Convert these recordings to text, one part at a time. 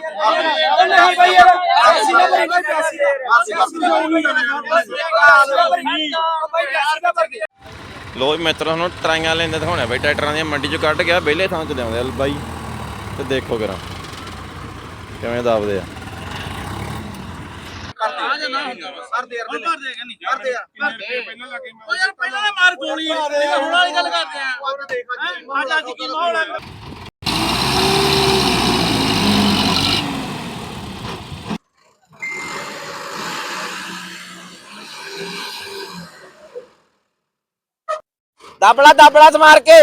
ਉਹ ਯਾਰ ਨਾ ਪਿਆਸੀ ਦਾ ਭਰ ਲੋ ਜੀ ਮਿੱਤਰੋ ਹੁਣ ਟਰਾਈਆਂ ਲੈਂਦੇ ਦਿਖਾਉਣੇ ਬਈ ਟਰੈਕਟਰਾਂ ਦੀਆਂ ਮੰਡੀ ਚੋਂ ਕੱਢ ਗਿਆ ਵਿਹਲੇ ਥਾਂ ਚ ਲਿਆਉਂਦੇ ਆ। ਬਾਈ ਤੇ ਦੇਖੋ ਕਰਾਂ ਕਿਵੇਂ ਦਾਬਦੇ ਆ। ਉਹ ਯਾਰ ਪਹਿਲਾਂ ਨਾ ਮਾਰ ਗੋਲੀ ਹੁਣ ਵਾਲੀ ਗੱਲ ਕਰਦੇ ਆ। ਅੱਜ ਅੱਜ ਕੀ ਮਾਹੌਲ ਹੈ ਦਬਲਾ ਦਬਲਾ ਤੇ ਮਾਰ ਕੇ।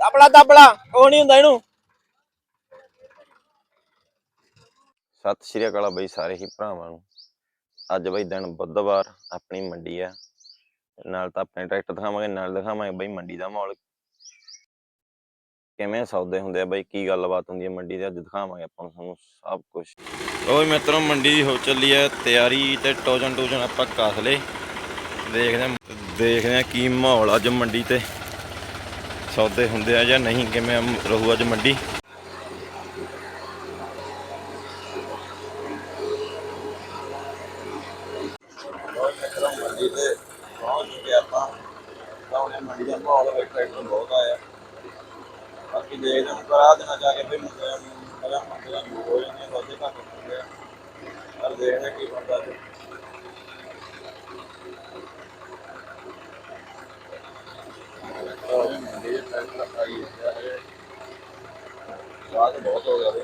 ਦਬਲਾ ਦਬਲਾ ਉਹ ਨਹੀਂ ਹੁੰਦਾ ਇਹਨੂੰ। ਸਤਿ ਸ਼੍ਰੀ ਅਕਾਲ ਬਈ ਸਾਰੇ ਹੀ ਭਰਾਵਾਂ ਨੂੰ। ਅੱਜ ਬਈ ਦਿਨ ਬੁੱਧਵਾਰ ਆਪਣੀ ਮੰਡੀ ਆ। ਨਾਲ ਤਾਂ ਆਪਣੇ ਟਰੈਕਟਰ ਦਿਖਾਵਾਂਗੇ ਨਾਲ ਦਿਖਾਵਾਂਗੇ ਬਈ ਮੰਡੀ ਦਾ ਮਾਹੌਲ। ਕਿਵੇਂ ਸੌਦੇ ਹੁੰਦੇ ਆ ਬਈ ਕੀ ਗੱਲਬਾਤ ਹੁੰਦੀ ਹੈ ਮੰਡੀ ਦੇ ਅੱਜ ਦਿਖਾਵਾਂਗੇ ਆਪਾਂ ਨੂੰ ਤੁਹਾਨੂੰ ਸਭ ਕੁਝ ਓਏ ਮਿੱਤਰੋ ਮੰਡੀ ਦੀ ਹੋ ਚੱਲੀ ਹੈ ਤਿਆਰੀ ਤੇ ਟੋਜਨ ਟੋਜਨ ਆਪਾਂ ਕੱਸ ਲਏ। ਦੇਖਦੇ ਆ ਦੇਖਦੇ ਆ ਕੀ ਮਾਹੌਲ ਅੱਜ ਮੰਡੀ ਤੇ। ਸੌਦੇ ਹੁੰਦੇ ਆ ਜਾਂ ਨਹੀਂ, ਕਿਵੇਂ ਰਹੂ ਅੱਜ ਮੰਡੀ? ਬਾਕੀ ਦੇਖਦੇ ਹਾਂ ਕਰਾ ਦੇਣਾ ਜਾ ਕੇ ਫਿਰ ਮੁੰਡਿਆਂ ਨੂੰ ਪਹਿਲਾਂ ਮੁੰਡਿਆਂ ਨੂੰ ਹੋ ਜਾਂਦੇ ਸੌਦੇ ਘੱਟ ਹੁੰਦੇ ਆ। ਪਰ ਦੇਖਦੇ ਕੀ ਬਣਦਾ ਤੇ ਉਹ ਮੰਡੀ ਦੇ ਹੈ ਬਾਅਦ ਬਹੁਤ ਹੋ ਗਿਆ ਵੀ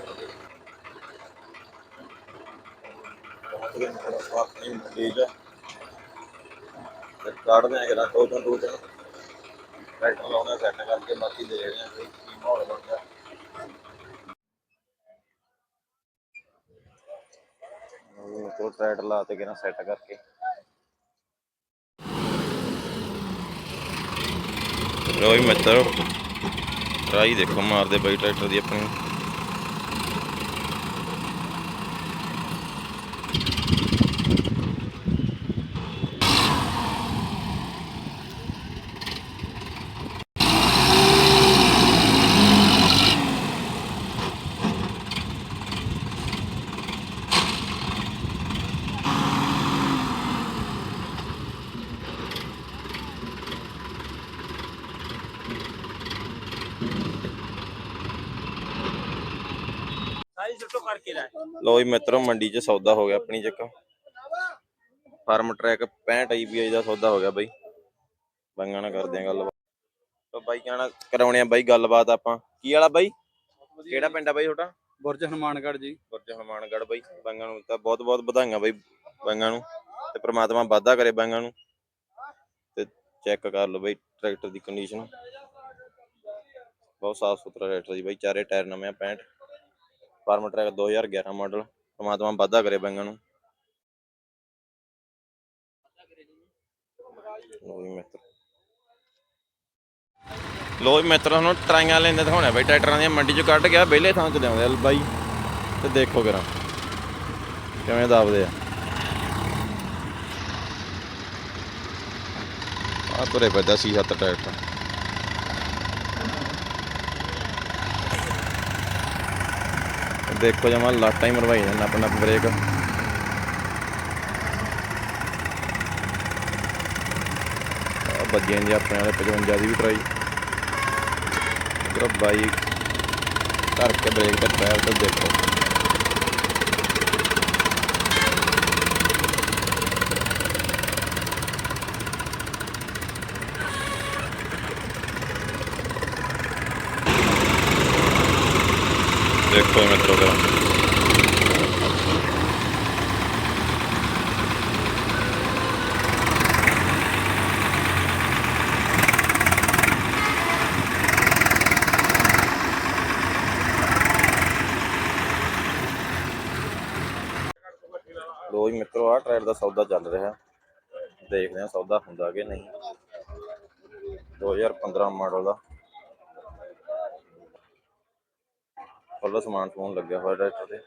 ਬਹੁਤ ਗਿਆ ਮੇਰਾ ਆਪਣੀ ਮੰਡੀ ਚ ਤੇ ਕੱਢਦੇ ਆ ਕਿਹੜਾ ਦੋ ਤੋਂ ਦੋ ਦਿਨ ਟਰੈਕਟਰ ਲਾਉਣਾ ਸੈੱਟ ਕਰਕੇ ਬਾਕੀ ਦੇਖਦੇ ਆ ਵੀ ਕੀ ਮਾਹੌਲ ਬਣਦਾ ਉਹ ਤੋਂ ਟਰੈਕਟਰ ਲਾ ਤੇ ਕਿਹੜਾ ਸੈੱਟ ਕਰਕੇ। ਰੋਈ ਮਿੱਤਰ ਟਰਾਈ ਦੇਖੋ ਮਾਰਦੇ ਬਈ ਟਰੈਕਟਰ ਦੀ ਆਪਣੀ। ਸਾਈ ਸੁੱਟੋ ਕਰਕੇ ਲੈ। ਲੋ ਜੀ ਮਿੱਤਰੋ ਮੰਡੀ 'ਚ ਸੌਦਾ ਹੋ ਗਿਆ ਆਪਣੀ ਚੱਕ। ਫਾਰਮ ਟਰੈਕ 65 IPI ਦਾ ਸੌਦਾ ਹੋ ਗਿਆ ਬਾਈ। ਬਾਈਆਂ ਨਾਲ ਕਰਦੇ ਆ ਗੱਲਬਾਤ। ਤੋ ਬਾਈਆਂ ਨਾਲ ਕਰਾਉਣੇ ਆ ਬਾਈ ਗੱਲਬਾਤ ਆਪਾਂ। ਕੀ ਵਾਲਾ ਬਾਈ? ਕਿਹੜਾ ਪਿੰਡ ਆ ਬਾਈ ਤੁਹਾਡਾ? ਬੁਰਜ ਹਨੂਮਾਨਗੜ੍ਹ ਜੀ। ਗੁਰਜ ਹਨੂਮਾਨਗੜ੍ਹ ਬਾਈ ਬਾਈਆਂ ਨੂੰ ਤਾਂ ਬਹੁਤ ਬਹੁਤ ਵਧਾਈਆਂ ਬਾਈ ਬਾਈਆਂ ਨੂੰ। ਤੇ ਪ੍ਰਮਾਤਮਾ ਵਾਧਾ ਕਰੇ ਬਾਈਆਂ ਨੂੰ। ਤੇ ਚੈੱਕ ਕਰ ਲਓ ਬਾਈ ਟਰੈਕਟਰ ਦੀ ਕੰਡੀਸ਼ਨ ਬਹੁਤ ਸਾਫ਼ ਸੁਥਰਾ ਟਰੈਕਟਰ ਜੀ ਬਾਈ, ਚਾਰੇ ਟਾਇਰ ਨਵੇਂ ਆ 65 ਫਾਰਮ ਟਰੈਕ 2011 ਮਾਡਲ, ਪ੍ਰਮਾਤਮਾ ਵਾਧਾ ਕਰੇ ਬਾਈਆਂ ਨੂੰ। ਲੋ ਜੀ ਮਿੱਤਰ। ਲੋ ਜੀ ਮਿੱਤਰ, ਹੁਣ ਟਰਾਈਆਂ ਲੈਂਦੇ ਦਿਖਾਉਣੇ ਬਾਈ, ਟਰੈਕਟਰਾਂ ਦੀਆਂ ਮੰਡੀ ਚੋਂ ਕੱਢ ਗਿਆ ਵਿਹਲੇ ਥਾਂ ਚ ਲਿਆਉਂਦੇ ਆ ਬਾਈ। ਤੇ ਦੇਖੋ ਕਰਾਂ ਕਿਵੇਂ ਦਾਬਦੇ ਆ। ਆ ਤੁਰੇ ਪੈਦਾ ਸੀ ਹੱਥ ਟਰੈਕਟਰ। ਦੇਖੋ ਜਮਾ ਲਾਟਾਂ ਹੀ ਮਰਵਾਈ ਜਾਂਦਾ ਆਪਣਾ ਬ੍ਰੇਕ ਆ ਵੱਜੀਆਂ ਆਪਣੇ ਵਾਲੇ 55 ਦੀ ਵੀ ਟਰਾਈ ਇਧਰ ਬਾਈ, ਧਰ ਕੇ ਬ੍ਰੇਕ ਤੇ ਪੈਰ ਤੇ ਦੇਖੋ। ਦੇਖੋ ਮਿੱਤਰੋ ਕਰਾਂ ਲੋ ਜੀ ਮਿੱਤਰੋ ਆ ਟਰੈਕਟਰ ਦਾ ਸੌਦਾ ਚੱਲ ਰਿਹਾ। ਦੇਖਦੇ ਆ ਸੌਦਾ ਹੁੰਦਾ ਕਿ ਨਹੀਂ। 2015 ਮਾਡਲ ਦਾ। ਫੁੱਲ ਸਮਾਨ ਸਮੂਨ ਲੱਗਿਆ ਹੋਇਆ ਟਰੈਕਟਰ ਤੇ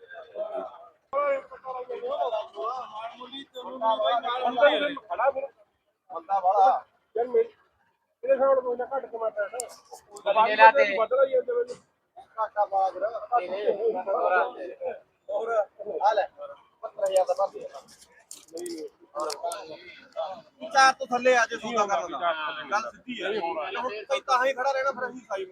ਚਾਰ ਤੋਂ ਥੱਲੇ ਆ ਜੇ ਸੌਦਾ ਕਰਨਾ ਗੱਲ ਸਿੱਧੀ ਹੈ ਤਾਂ ਹੀ ਖੜਾ ਰਹਿਣਾ, ਫਿਰ ਅਸੀਂ ਸਾਈ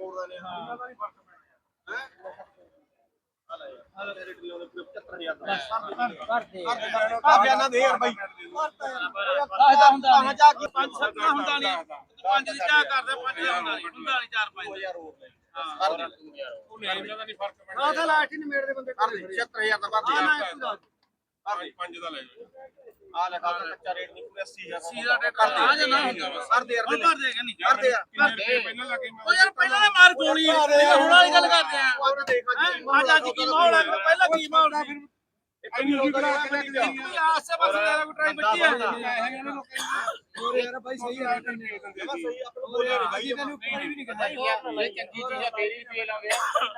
ਆ ਬਿਆਨਾ ਦੇ ਯਾਰ ਬਾਈ ਦੱਸਦਾ ਹੁੰਦਾ ਨਹੀਂ ਜਾ ਕੇ ਪੰਜ ਸੱਤ ਦਾ ਹੁੰਦਾ ਨਹੀਂ ਪੰਜ ਦੀ ਚਾਹ ਕਰਦਾ ਪੰਜ ਦਾ ਹੁੰਦਾ ਨਹੀਂ ਹੁੰਦਾ ਨਹੀਂ ਚਾਰ ਪੰਜ ਯਾਰ ਹੋਰ ਹਾਂ ਆ ਤਾਂ ਲਾਸਟ ਹੀ ਨਿਮੇੜ ਦੇ ਬੰਦੇ ਕਰ ਦੇ 76000 ਦਾ ਕਰ ਦੇ ਕਰ ਦੇ ਪੰਜ ਦਾ ਲੈ ਜਾਓ। ਆ ਲੈ ਖਾਤਾ ਕੱਚਾ ਰੇਟ ਨਹੀਂ ਪੂਰਾ 80000 ਸੀ ਦਾ ਟੈਕ ਆ ਜੇ ਨਾ ਹੁੰਦਾ ਬਸ ਕਰ ਦੇ ਯਾਰ ਭਰ ਦੇਗਾ ਨਹੀਂ ਦੇ ਯਾਰ ਪਹਿਲਾਂ ਲੱਗੇ ਉਹ ਯਾਰ ਪਹਿਲਾਂ ਨੇ ਮਾਰ ਗੋਲੀ ਹੁਣ ਵਾਲੀ ਗੱਲ ਕਰਦੇ ਆ? ਅੱਜ ਅੱਜ ਕੀ ਮਾਹੌਲ ਹੈ ਪਹਿਲਾਂ ਕੀ ਮਾਹੌਲ ਹੈ ਇੰਨੀ ਨੇ ਆ ਕੇ ਲੈ ਕੇ ਜਾ ਕੋਈ ਆਸੇ ਪਾਸੇ ਦਾ ਕੋਈ ਟਰਾਈ ਬੱਚੀ ਆ ਹੋਰ ਯਾਰ ਬਾਈ ਸਹੀ ਆ ਸਹੀ ਆਪਣਾ ਬੋਲਿਆ ਨਹੀਂ ਬਾਈ ਤੈਨੂੰ ਕੋਈ ਵੀ ਨਹੀਂ ਕਹਿੰਦਾ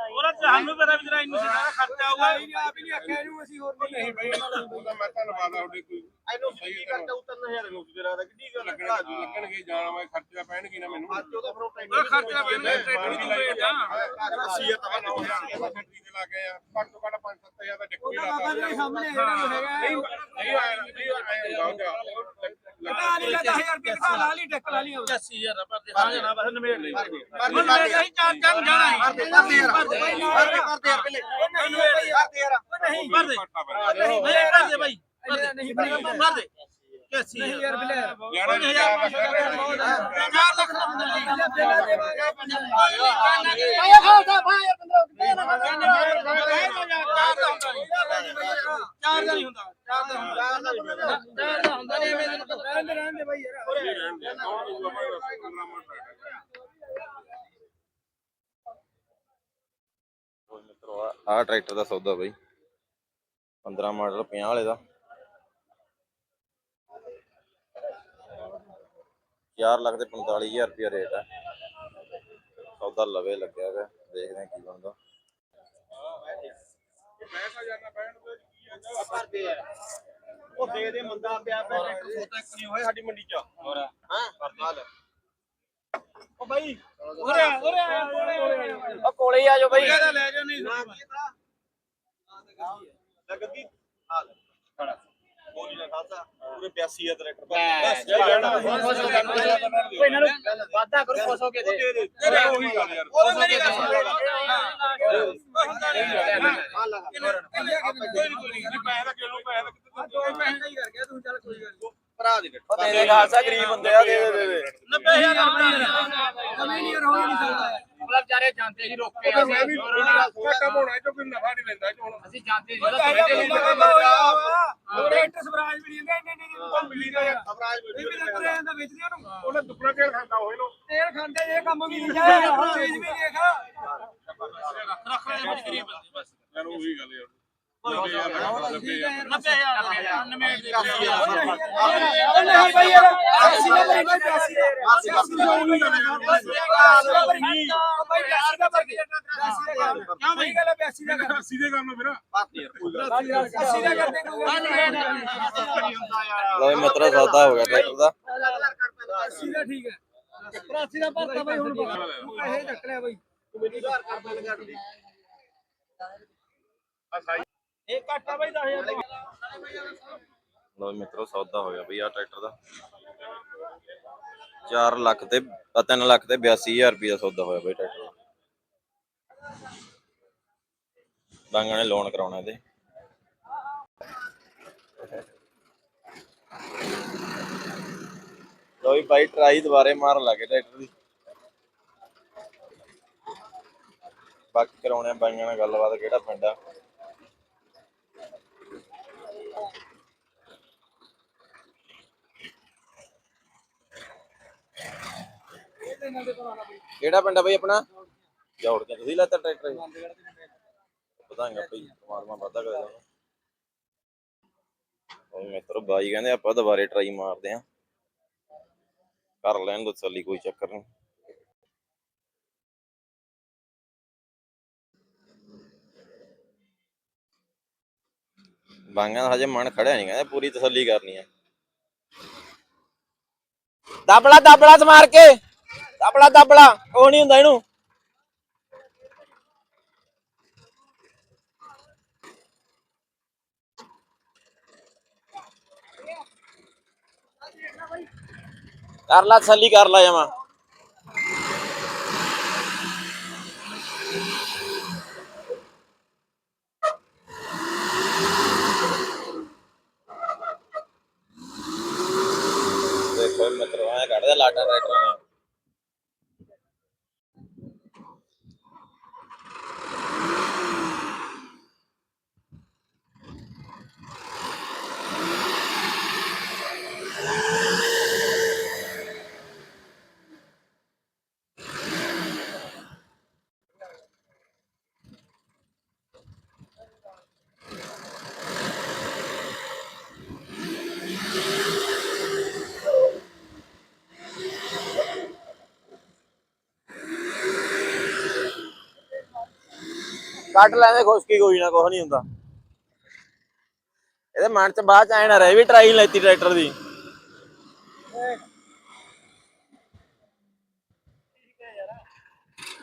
ਉਹਦਾ ਸਾਨੂੰ ਪਤਾ ਵੀ ਤੇਰਾ ਇੰਨੀ ਸਿੱਧਾ ਖਰਚਾ ਹੋਊਗਾ ਆਪ ਹੀ ਨਹੀਂ ਆਖਿਆ ਇਹਨੂੰ ਅਸੀਂ ਹੋਰ ਨਹੀਂ ਬਈ ਉਹਦਾ ਮੈਂ ਧੰਨਵਾਦ ਆ ਤੁਹਾਡੇ ਕੋਈ ਇਹਨੂੰ ਕੀ ਕਰਦਾ ਉਹ 3000 ਨੂੰ ਤੇਰਾ ਦਾ ਕਿੱਡੀ ਗੱਲ ਲੱਗਣਾ ਲੱਗਣਗੇ ਜਾਣਾ ਮੈਂ ਖਰਚਾ ਪੈਣਗੇ ਨਾ ਮੈਨੂੰ ਅੱਜ ਉਹਦਾ ਫਿਰ ਉਹ ਖਰਚਾ ਪੈਣਾ ਟਰੈਕਟਰ ਦੀ ਵੇਟ ਆ 80000 ਤਾਂ ਨੌ ਹਜ਼ਾਰ ਦਾ ਫੈਕਟਰੀ ਤੇ ਲਾ ਕੇ ਆ ਘੱਟ ਤੋਂ ਘੱਟ 5-7000 ਦਾ ਡਿੱਕੂ ਲਾ ਬਾਬਾ ਜੀ ਸਾਹਮਣੇ ਇਹਨਾਂ ਨੂੰ ਹੈਗਾ। ਨਹੀਂ ਨਹੀਂ ਆਇਆ ਨਹੀਂ ਆਇਆ ਹੁੰਦਾ ਪਤਾ ਨਹੀਂ 10000 ਰੁਪਏ ਖਾ ਲਾ ਲਈ ਟੱਕ ਲਾ ਲਈ 80000 ਦਾ ਭਰਦੇ ਹਾਂ ਜਨਾ ਬਸ ਨਿਬੇੜ ਲਈ। ਦੇ, ਹੁਣ ਨਿਬੇੜ ਲਈ ਚਾਰ ਚਾਰ ਜਾਣਾ ਕਰ ਦੇ ਕਰ ਦੇ ਯਾਰ। ਕਰ ਦੇ ਕਰ ਦੇ ਯਾਰ ਪਹਿਲੇ। ਕਰ ਦੇ ਯਾਰ। ਨਹੀਂ। ਪੈਣਾ ਨਹੀਂ ਭਰਦੇ ਬਾਈ ਨਹੀਂ ਭਰਦੇ 80000 ਯਾਰ ਬਿਲੇ। ਲੈਣਾ ਚਾਰ ਲੱਖ ਦਾ ਹੁੰਦਾ ਚਾਰ ਦਾ ਨਹੀਂ ਹੁੰਦਾ। ਚਾਰ ਦਾ ਹੁੰਦਾ। ਚਾਰ ਦਾ ਹੁੰਦਾ। ਨਹੀਂ ਐਵੇਂ ਦਾ ਰਹਿੰਦੇ ਰਹਿੰਦੇ ਬਾਈ ਯਾਰ। ਕੋਈ ਮਿੱਤਰੋ ਆ ਟਰੈਕਟਰ ਦਾ ਸੌਦਾ ਬਈ। 15 ਮਾਡਲ 50 ਵਾਲੇ ਦਾ। 4 ਲੱਖ ਤੇ 45000 ਰੁਪਇਆ ਰੇਟ ਹੈ ਸੌਦਾ ਲਵੇ ਲੱਗਿਆ ਹੋਇਆ ਦੇਖਦੇ ਹਾਂ ਕੀ ਬਣਦਾ। ਉਹ ਦੇ ਦੇ ਮੰਦਾ ਪਿਆ ਪਿਆ ਟਰੈਕਟਰ ਸੋਤਾ ਇੱਕ ਨਹੀਂ ਹੋਏ ਸਾਡੀ ਮੰਡੀ ਚ। ਹੋਰ ਹਾਂ। ਹਾਲ ਉਹ ਬਾਈ ਉਰੇ ਆ, ਉਰੇ ਆ। ਉਹ ਕੋਲੇ ਹੀ ਆ ਜਾਓ ਬਾਈ। ਇਹਦਾ ਲੈ ਜਾ ਨਹੀਂ ਲੱਗਦੀ ਹਾਲ ਖੜਾ। ਬੋਲੀ ਨਾ ਖਾਸਾ ਪੂਰੇ 82 ਆ ਟਰੈਕਟਰ ਬਸ ਜਾਈ ਲੈਣਾ ਕੋਈ ਇਹਨਾਂ ਨੂੰ ਵਾਦਾ ਕਰੋ ਖੁਸ਼ ਹੋ ਕੇ ਦੇ ਦੇ ਉਹੀ ਗੱਲ ਯਾਰ ਉਹ ਮੇਰੀ ਗੱਲ ਸੁਣ ਦਾ ਦਾ ਭਰਾ ਦੇ ਤੇਰੇ ਖਾਸਾ ਗਰੀਬ ਬੰਦੇ ਆ ਦੇ ਦੇ ਦੇ 90000 ਹੁੰਦਾ ਕਮੀ ਨਹੀਂ ਹੋ ਨਹੀਂ ਸਕਦਾ ਮਤਲਬ ਵਿਚਾਰੇ ਜਾਂਦੇ ਸੀ ਰੋਕ ਕੇ ਉਹ ਮੈਂ ਵੀ ਘਾਟਾ ਹੋਣਾ ਜੋ ਕੋਈ ਨਫਾ ਨਹੀਂ ਲੈਂਦਾ ਜੋ ਅਸੀਂ ਜਾਂਦੇ ਸੀ ਟਰੈਕਟਰ ਸਵਰਾਜ ਵੀ ਨਹੀਂ ਇੰਨੇ ਇੰਨੇ ਉਹ ਮਿਲੀ ਦਾ ਯਾਰ ਸਵਰਾਜ ਇਹ ਵੀ ਲੱਗ ਰਿਹਾ ਵੇਚਦੇ ਉਹਨੂੰ। ਉਹਨੇ ਦੁੱਗਣਾ ਤੇਲ ਖਾਂਦਾ ਹੋਏ ਨੂੰ। ਤੇਲ ਖਾਂਦੇ ਇਹ ਕੰਮ ਵੀ ਨਹੀਂ ਹੈ ਹੁਣ ਚੀਜ਼ ਵੀ ਦੇਖ ਰੱਖ ਲੈ ਬੰਦੇ ਬਸ। ਯਾਰ ਉਹੀ ਗੱਲ ਯਾਰ। ਲੱਭੇ ਯਾਰ, ਲੱਭੇ ਯਾਰ। 90000 ਨਵੇਂ ਦੇ ਨਹੀਂ ਭਾਈ ਯਾਰ ਅਸੀਂ ਨਾ ਬਰੀ ਭਾਈ ਪੈਸੇ ਅਸੀਂ ਅਸੀਂ ਨਾ ਉਹੀ ਗੱਲ ਭਾਈ ਪੈਸੇ ਦਾ ਕਰ ਲਓ ਫਿਰ ਲਓ ਵੀ ਮਿੱਤਰੋ ਸੌਦਾ ਹੋ ਗਿਆ ਟਰੈਕਟਰ ਦਾ ਠੀਕ ਹੈ 83 ਦਾ ਭਰਤਾ ਭਾਈ ਹੁਣ ਪੈਸੇ ਚੱਕ ਲਿਆ ਭਾਈ ਤੂੰ ਮੈਨੂੰ ਉਧਾਰ ਕਰ ਦੇ ਲਗਾ 10000 ਲਓ ਮਿੱਤਰੋ, ਸੌਦਾ ਹੋ ਗਿਆ ਬਈ ਆ ਟਰੈਕਟਰ ਦਾ। 4 ਲੱਖ ਤੇ 3 ਲੱਖ ਤੇ 82000 ਰੁਪਏ ਦਾ ਸੌਦਾ ਹੋਇਆ ਬਈ ਟਰੈਕਟਰ ਦਾ। ਡਾਂਗਾਂ ਨੇ ਲੋਨ ਕਰਾਉਣਾ ਇਹਦੇ। ਲਓ ਵੀ ਬਾਈ ਟਰਾਈ ਦੁਬਾਰੇ ਮਾਰਨ ਲੱਗੇ ਟਰੈਕਟਰ ਦੀ। ਬਾਕੀ ਕਰਾਉਣੇ ਬਾਈਆਂ ਨਾਲ ਗੱਲਬਾਤ ਕਿਹੜਾ ਪਿੰਡ ਆ। ਕਿਹੜਾ ਪਿੰਡ ਆ ਬਈ ਆਪਣਾ? ਜੋੜ ਕੇ ਤੁਸੀਂ ਲੈਤਾ ਟਰੈਕਟਰ? ਇਹ? ਵਧਾਈਆਂ ਭਈ ਪਰਮਾਤਮਾ ਵਾਧਾ ਕਰੇ ਉਹ ਮਿੱਤਰੋ, ਬਾਈ ਕਹਿੰਦੇ ਆਪਾਂ ਦੁਬਾਰੇ ਟਰਾਈ ਮਾਰਦੇ ਆਂ ਕਰ ਲੈਣ ਦੋ ਤਸੱਲੀ, ਕੋਈ ਚੱਕਰ ਨਹੀਂ। ਬਾਂਗਾਂ ਹਜੇ ਮਨ ਖੜਿਆ ਨਹੀਂ, ਕਹਿੰਦੇ ਪੂਰੀ ਤਸੱਲੀ ਕਰਨੀ ਆ ਦਬਲਾ ਦਬਲਾ ਮਾਰ ਕੇ। ਦਬਲਾ ਦਬਲਾ। ਉਹ ਨਹੀਂ ਹੁੰਦਾ ਇਹਨੂੰ। ਕਰ ਲਾ ਤਸੱਲੀ ਕਰ ਲਾ ਜਮਾ। ਦੇਖੋ ਮਿੱਤਰੋ, ਐ ਕੱਢਦਾ ਲਾਟਾ ਟਰੈਕਟਰ ਨੇ ਕੱਟ ਲੈਂਦੇ ਖੁਸ਼ਕੀ ਕੋਈ ਨਾ, ਕੁਛ ਨਹੀਂ ਹੁੰਦਾ। ਇਹਦੇ ਮਨ ਚ ਬਾਅਦ ਚ ਐ ਨਾ ਰਹੇ ਵੀ ਟਰਾਈ ਲੈਤੀ ਟਰੈਕਟਰ ਦੀ।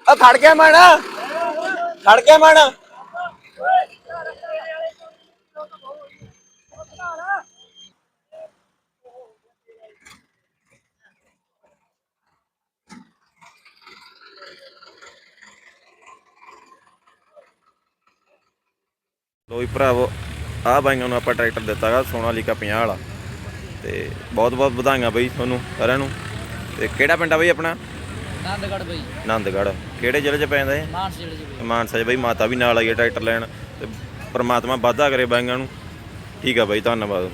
ਆ ਖੜ ਗਿਆ ਮਨ। ਖੜ ਗਿਆ ਮਨ। ਭਰਾਵੋ ਆ ਬਾਈਆਂ ਨੂੰ ਆਪਾਂ ਟਰੈਕਟਰ ਦਿੱਤਾਗਾ ਸੋਨਾਲੀਕਾ 50 ਵਾਲਾ। ਤੇ ਬਹੁਤ ਬਹੁਤ ਵਧਾਈਆਂ ਬਈ ਤੁਹਾਨੂੰ ਸਾਰਿਆਂ ਨੂੰ। ਤੇ ਕਿਹੜਾ ਪਿੰਡ ਆ ਬਈ ਆਪਣਾ? ਨੰਦਗੜ ਬਈ। ਆਨੰਦਗੜ੍ਹ ਕਿਹੜੇ ਜ਼ਿਲ੍ਹੇ 'ਚ ਪੈਂਦਾ ਇਹ? ਮਾਨਸ ਜਿਹੜੇ ਜੀ ਬਈ। ਮਾਨਸਾ 'ਚ ਬਈ ਮਾਤਾ ਵੀ ਨਾਲ ਆਈ ਹੈ ਟਰੈਕਟਰ ਲੈਣ। ਤੇ ਪ੍ਰਮਾਤਮਾ ਵਾਧਾ ਕਰੇ ਬਾਈਆਂ ਨੂੰ। ਠੀਕ ਆ ਬਾਈ ਧੰਨਵਾਦ।